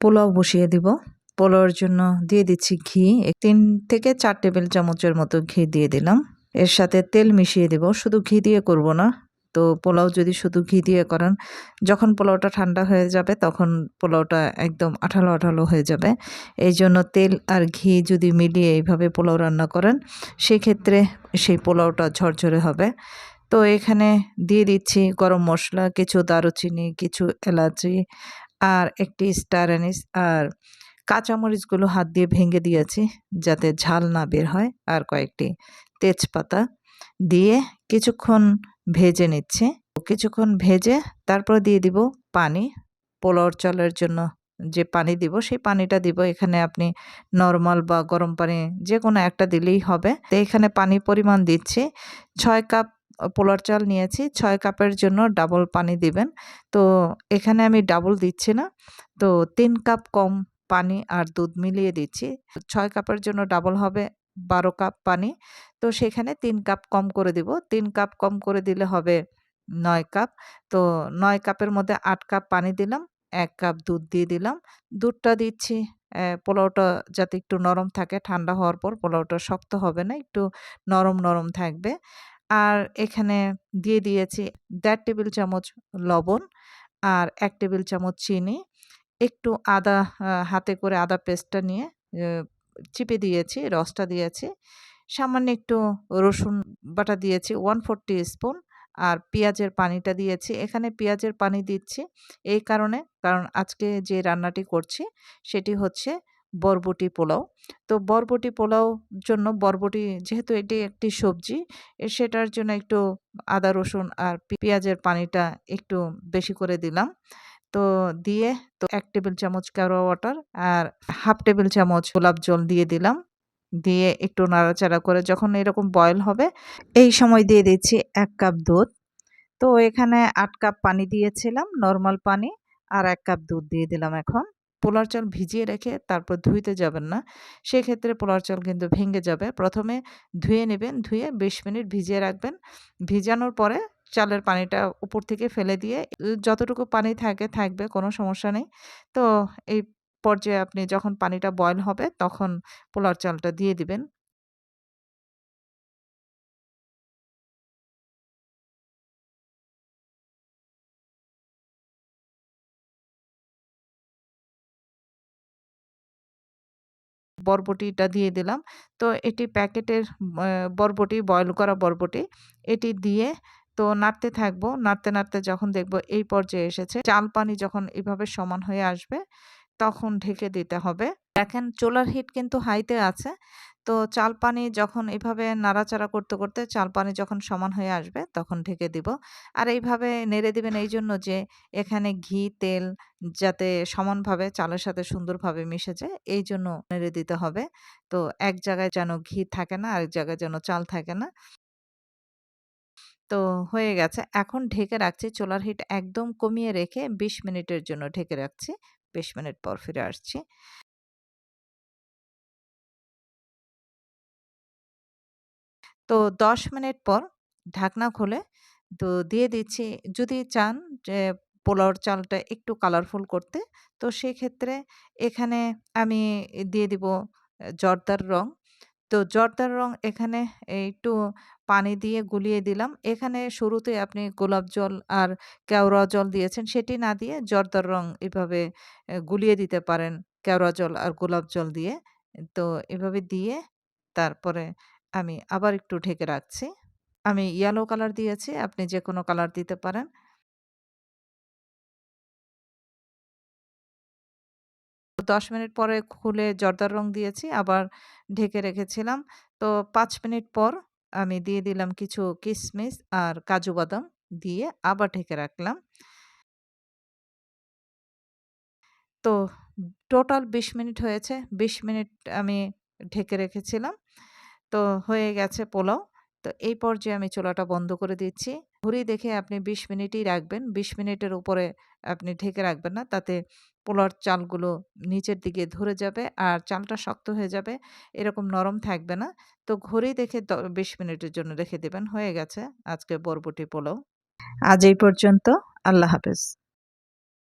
পোলাও বসিয়ে দিব। পোলাওর জন্য দিয়ে দিচ্ছি ঘি। তিন থেকে চার টেবিল চামচের মতো ঘি দিয়ে দিলাম। এর সাথে তেল মিশিয়ে দেব। শুধু ঘি দিয়ে করব না। তো পোলাও যদি শুধু ঘি দিয়ে করেন, যখন পোলাওটা ঠান্ডা হয়ে যাবে, তখন পোলাওটা একদম আঠালো আঠালো হয়ে যাবে। এই জন্য তেল আর ঘি যদি মিলিয়ে এইভাবে পোলাও রান্না করেন, সেক্ষেত্রে সেই পোলাওটা ঝরঝরে হবে। তো এখানে দিয়ে দিচ্ছি গরম মশলা, কিছু দারুচিনি, কিছু এলাচি আর একটি স্টার অ্যানিস, আর কাঁচামরিচগুলো হাত দিয়ে ভেঙে দিয়েছি যাতে ঝাল না বের হয়। আর কয়েকটি তেজপাতা দিয়ে কিছুক্ষণ ভেজে নিচ্ছে। কিছুক্ষণ ভেজে তারপর দিয়ে দিব পানি। পোলাওর চালের জন্য যে পানি দিব, সেই পানিটা দিব। এখানে আপনি নর্মাল বা গরম পানি যে কোনো একটা দিলেই হবে। তো এখানে পানি পরিমাণ দিচ্ছি। ছয় কাপ পোলার চাল নিয়েছি। ছয় কাপের জন্য ডাবল পানি দিবেন। তো এখানে আমি ডাবল দিচ্ছি না। তো তিন কাপ কম পানি আর দুধ মিলিয়ে দিচ্ছি। ছয় কাপের জন্য ডাবল হবে বারো কাপ পানি। তো সেখানে তিন কাপ কম করে দিব। তিন কাপ কম করে দিলে হবে নয় কাপ। তো নয় কাপের মধ্যে আট কাপ পানি দিলাম। এক কাপ দুধ দিয়ে দিলাম। দুধটা দিচ্ছি। পোলাওটা যাতে একটু নরম থাকে, ঠান্ডা হওয়ার পর পোলাওটা শক্ত হবে না, একটু নরম নরম থাকবে। আর এখানে দিয়ে দিয়েছি দেড় টেবিল চামচ লবণ আর এক টেবিল চামচ চিনি। একটু আদা হাতে করে আদা পেস্টটা নিয়ে চিপে দিয়েছি, রসটা দিয়েছি। সামান্য একটু রসুন বাটা দিয়েছি, ওয়ান ফোর স্পুন আর পেঁয়াজের পানিটা দিয়েছি। এখানে পেঁয়াজের পানি দিচ্ছি এই কারণে, কারণ আজকে যে রান্নাটি করছি সেটি হচ্ছে বরবটি পোলাও। তো বরবটি পোলাও জন্য বরবটি যেহেতু এটি একটি সবজি সেটার জন্য একটু আদা, রসুন আর পেঁয়াজের পানিটা একটু বেশি করে দিলাম। তো দিয়ে তো এক টেবিল চামচ কেওড়া ওয়াটার আর হাফ টেবিল চামচ গোলাপ জল দিয়ে দিলাম। দিয়ে একটু নাড়াচাড়া করে যখন এরকম বয়েল হবে, এই সময় দিয়ে দিচ্ছি এক কাপ দুধ। তো এখানে আট কাপ পানি দিয়েছিলাম, নর্মাল পানি, আর এক কাপ দুধ দিয়ে দিলাম এখন। পোলার চাল ভিজিয়ে রেখে তারপর ধুইতে যাবেন না। সেক্ষেত্রে পোলার চাল কিন্তু ভেঙে যাবে। প্রথমে ধুয়ে নেবেন, ধুয়ে বিশ মিনিট ভিজিয়ে রাখবেন। ভিজানোর পরে চালের পানিটা উপর থেকে ফেলে দিয়ে যতটুকু পানি থাকে, থাকবে, কোনো সমস্যা নেই। তো এই পর্যায়ে আপনি যখন পানিটা বয়ল হবে, তখন পোলার চালটা দিয়ে দিবেন। বরবটিটা দিয়ে দিলাম। তো এটি প্যাকেটের বরবটি, বয়ল করা বরবটি, এটি দিয়ে তো নাড়তে থাকব। নাড়তে নাড়তে যখন দেখব এই পর্যায়ে এসেছে, চাল পানি যখন এভাবে সমান হয়ে আসবে, তখন ঢেকে দিতে হবে। দেখেন চোলার হিট কিন্তু হাইতে আছে। তো চাল পানি যখন এভাবে নাড়াচাড়া করতে করতে চাল পানি যখন সমান হয়ে আসবে তখন ঢেকে দিব। আর এইভাবে নেড়ে দিবেন এই জন্য যে এখানে ঘি, তেল যাতে সমানভাবে চালের সাথে সুন্দরভাবে মিশে যায় এই জন্য নেড়ে দিতে হবে। তো এক জায়গায় যেন ঘি থাকে না, আরেক জায়গায় যেন চাল থাকে না। তো হয়ে গেছে। এখন ঢেকে রাখছি চোলার হিট একদম কমিয়ে রেখে বিশ মিনিটের জন্য ঢেকে রাখছি। বিশ মিনিট পর ফিরে আসছি। তো ১০ মিনিট পর ঢাকনা খুলে তো দিয়ে দিচ্ছি। যদি চান যে পোলাওর চালটা একটু কালারফুল করতে, তো সেক্ষেত্রে এখানে আমি দিয়ে দিব জর্দার রং। তো জর্দার রং এখানে একটু পানি দিয়ে গুলিয়ে দিলাম। এখানে শুরুতে আপনি গোলাপ জল আর কেওড়া জল দিয়েছেন, সেটি না দিয়ে জর্দার রং এভাবে গুলিয়ে দিতে পারেন। কেওড়া জল আর গোলাপ জল দিয়ে। তো এভাবে দিয়ে তারপরে আমি আবার একটু ঢেকে রাখছি। আমি ইয়েলো কালার দিয়েছি, আপনি যে কোনো কালার দিতে পারেন। দশ মিনিট পরে খুলে জর্দার রং দিয়েছি, আবার ঢেকে রেখেছিলাম। তো পাঁচ মিনিট পর আমি দিয়ে দিলাম কিছু কিশমিশ আর কাজু বাদাম দিয়ে আবার ঢেকে রাখলাম। তো টোটাল বিশ মিনিট হয়েছে, বিশ মিনিট আমি ঢেকে রেখেছিলাম। তো হয়ে গেছে পোলাও। তো এই পর্যায়ে আমি চুলাটা বন্ধ করে দিচ্ছি। ঘুরি দেখে আপনি বিশ মিনিটই রাখবেন। বিশ মিনিটের উপরে আপনি ঢেকে রাখবেন না। তাতে পোলার চালগুলো নিচের দিকে ধরে যাবে আর চালটা শক্ত হয়ে যাবে। এরকম নরম থাকবে না। তো ঘড়ি দেখে বিশ মিনিটের জন্য রেখে দেবেন। হয়ে গেছে আজকে বরবটি পোলাও। আজ এই পর্যন্ত আল্লাহ হাফেজ।